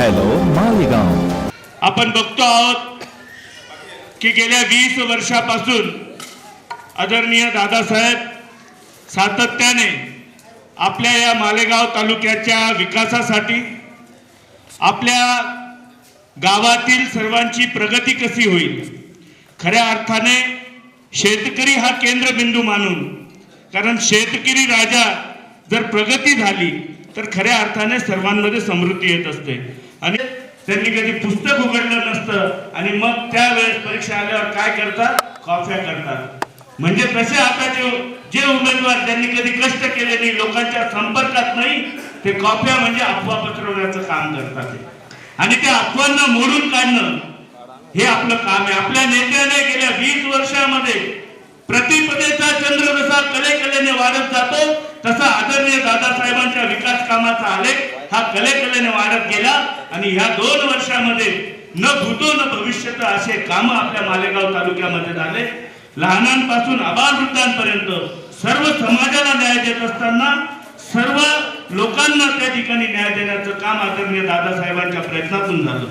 Hello Malegaon. आपण बघतो आहोत की गेल्या वीस वर्षापासून आदरणीय दादासाहेब सातत्याने आपल्या या मालेगाव तालुक्याच्या विकासासाठी आपल्या गावातील सर्वांची प्रगती कशी होईल? खऱ्या अर्थाने शेतकरी हा केंद्रबिंदू मानून कारण शेतकरी राजा जर प्रगती झाली तर खऱ्या अर्थाने सर्वांमध्ये समृद्धी येत असते. त्यांनी कधी पुस्तक उघडलं नसतं. आणि मग त्यावेळेस परीक्षा आल्यावर काय करतात? कॉफ्या करतात. म्हणजे तसे आता जे जे उमेदवार त्यांनी कधी कष्ट केले नाही लोकांच्या संपर्कात नाही ते कॉफ्या म्हणजे अफवा पसरवण्याचं काम करतात आणि त्या अफवांना मोडून काढणं हे आपलं काम आहे. आपल्या नेत्याने गेल्या वीस वर्षामध्ये प्रतिपदेचा चंद्र जसा कले कलेने वाढत जातो तसा आदरणीय दादासाहेबांच्या विकास कामाचा आलेख हा कले कलेने वाढत गेला. आणि ह्या दोन वर्षामध्ये न भूतो न भविष्यत असे काम आपल्या मालेगाव तालुक्यामध्ये झाले. लहानांपासून आबालवृद्धांपर्यंत सर्व समाजाला न्याय देत असताना सर्व लोकांना त्या ठिकाणी न्याय देण्याचं काम आदरणीय दादासाहेबांच्या प्रयत्नातून झालं.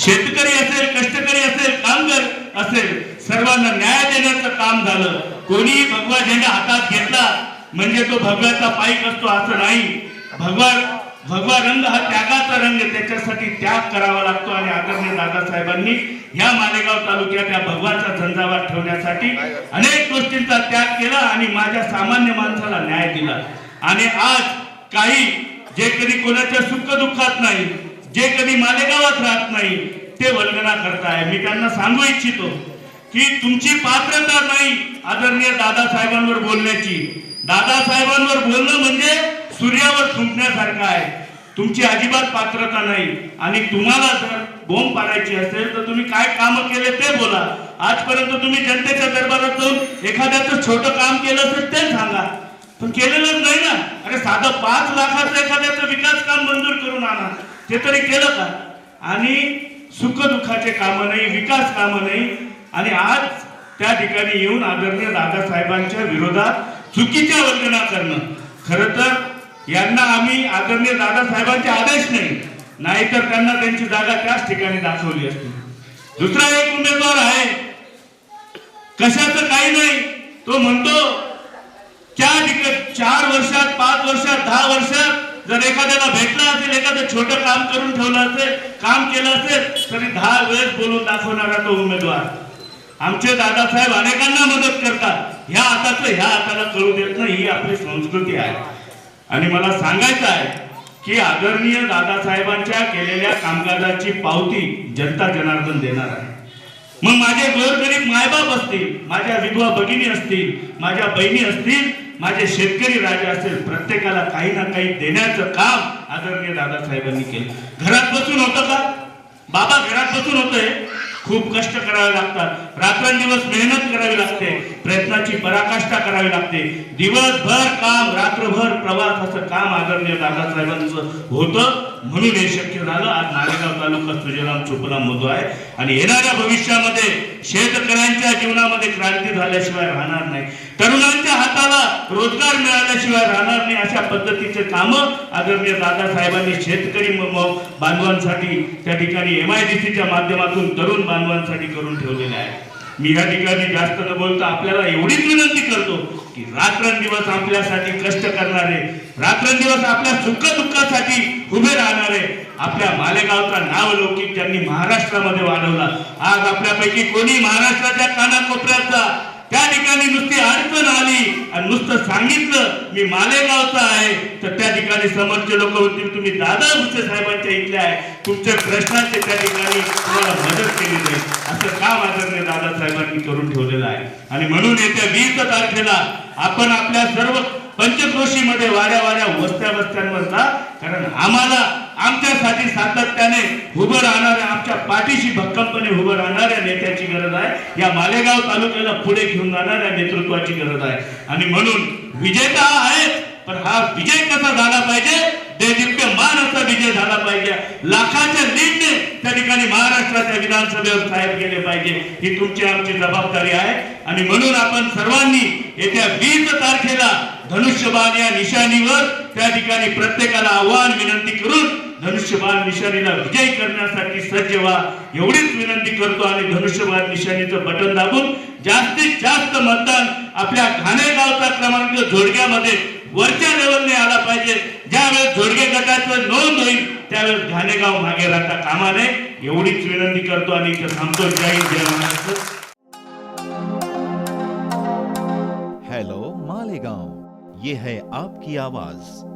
शेतकरी असेल कष्टकरी असेल कामगार असेल सर्वांना न्याय देण्याचं काम झालं. कोणीही भगवा झेंडा हातात घेतला म्हणजे तो भगव्याचा पाईक असतो असं नाही. भगवा भगवा रंग हा त्यागाचा रंग त्याच्यासाठी त्याग करावा लागतो. आणि आदरणीय दादासाहेबांनी या मालेगाव तालुक्यात या भगवाचा झंझावात ठेवण्यासाठी अनेक गोष्टींचा त्याग केला आणि माझ्या सामान्य माणसाला न्याय दिला. आणि आज काही जे कधी कोणाच्या सुख दुःखात नाही जे कधी मालेगावात राहत नाही ते वल्गना करताय. मी त्यांना सांगू इच्छितो की तुमची पात्रता नाही आदरणीय दादासाहेबांवर बोलण्याची. दादासाहेबांवर बोलणं म्हणजे सूर्यावर थुंकण्यासारखं आहे. तुमची अजिबात पात्रता नाही. आणि तुम्हाला जर बोंब पाडायची असेल तर तुम्ही काय काम केले ते बोला. आजपर्यंत तुम्ही जनतेच्या दरबारात जाऊन एखाद्याचं छोटं काम केलं असेल ते सांगा. पण केलेलंच नाही ना. अरे साधं पाच लाखाचं एखाद्याचं विकास काम मंजूर करून आणा. ते तरी केलं का? आणि सुखदुःखाचे कामं नाही विकास कामं नाही. आणि आज त्या ठिकाणी येऊन आदरणीय दादासाहेबांच्या विरोधात चुकीच्या वंदना करणं. खरं तर यांना आम्ही आदरणीय दादासाहेबांचे आदेश नाही नाहीतर त्यांना त्यांची जागा त्याच ठिकाणी दाखवली असती. दुसरा एक उमेदवार आहे कशाचं काही नाही तो म्हणतो त्या चार वर्षात पाच वर्षात दहा वर्षात जर एखाद्याला भेटला असेल एखादं छोटं काम करून ठेवलं असेल काम केलं असेल तरी दहा वेळेस बोलून दाखवणारा तो उमेदवार. आमचे दादासाहेब अनेकांना मदत करतात. ह्या हाताचं ह्या हाताला कळू देत नाही ही आपली संस्कृती आहे. आणि मला सांगायचं आहे की आदरणीय दादासाहेबांच्या केलेल्या कामकाजाची पावती जनता जनार्दन देणार आहे. मग माझे गोरगरीब मायबाप असतील माझ्या विधवा भगिनी असतील माझ्या बहिणी असतील माझे शेतकरी राजा असेल प्रत्येकाला काही ना काही देण्याचं काम आदरणीय दादासाहेबांनी केलं. घरात बसून होतं का? बाबा घरात बसून होतोय. खूप कष्ट करावे लागतात. रात्रंदिवस मेहनत करावी लागते. प्रयत्नाची पराकाष्ठा करावी लागते. दिवसभर काम रात्रभर प्रवास असं काम आदरणीय दादासाहेबांचं होतं. म्हणून हे शक्य झालं. आज मालेगाव तालुका सुजलाम चोपला मधू आहे. आणि येणाऱ्या भविष्यामध्ये शेतकऱ्यांच्या जीवनामध्ये क्रांती झाल्याशिवाय राहणार नाही. तरुणांच्या हाताला रोजगार मिळाल्याशिवाय राहणार नाही अशा पद्धतीचे कामं आदरणीय दादासाहेबांनी शेतकरी बांधवांसाठी त्या ठिकाणी एम आय डी सीच्या माध्यमातून तरुण बांधवांसाठी करून ठेवलेले आहे. मी या ठिकाणी जास्त न बोलता आपल्याला एवढीच विनंती करतो की रात्रंदिवस आपल्यासाठी कष्ट करणारे रात्रंदिवस आपल्या सुख दुःखासाठी उभे राहणारे आपल्या मालेगावचा नाव लौकिक महाराष्ट्रामध्ये वाढवला आज आपल्यापैकी कोणी महाराष्ट्राच्या कानाकोपऱ्याचा नुसती अडचण आली आणि नुसतं सांगितलं मी मालेगावचा आहे. तर त्या ठिकाणी समोरचे लोक होतील तुम्ही दादा भुसे साहेबांच्या इथले आहे. तुमच्या प्रश्नांचे त्या ठिकाणी तुम्हाला मदत केली जाईल. असं काम आदरणीय दादासाहेबांनी करून ठेवलेलं आहे? आणि म्हणून येत्या वीस तारखेला आपण आपल्या सर्व पंचक्रोशीमध्ये वाऱ्या वाऱ्या वस्त्या वस्त्यांवरचा कारण आम्हाला आमच्यासाठी सातत्याने उभं राहणाऱ्या आमच्या पाठीशी भक्कमपणे उभं राहणाऱ्या नेत्याची गरज आहे. या मालेगाव तालुक्याला पुढे घेऊन जाणाऱ्या नेतृत्वाची गरज आहे. आणि म्हणून विजेता आहे पण हा विजय कसा झाला पाहिजे? देदीप्यमान असा विजय झाला पाहिजे. लाखाच्या लीडने त्या ठिकाणी महाराष्ट्राच्या विधानसभेवर साहेब गेले पाहिजे. ही तुमची आमची जबाबदारी आहे. आणि म्हणून आपण सर्वांनी येत्या वीस तारखेला धनुष्यबाण या निशाणीवर त्या ठिकाणी प्रत्येकाला आव्हान विनंती करून धनुष्यबाण निशाणीला विजयी करण्यासाठी सज्ज व्हा. एवढीच विनंती करतो आणि धनुष्यबाण निशाणीचं बटन दाबून जास्तीत जास्त मतदान आपल्या घाणेगावचा क्रमांक जोडग्यामध्ये वरच्या लेवलने आला पाहिजे. ज्यावेळेस जोडगे गटाचं नोंद होईल त्यावेळेस घाणेगाव मागे राहता कामा नये. एवढीच विनंती करतो आणि इथं थांबतो. जय हिंद, जय महाराष्ट्र. ये है आपकी आवाज।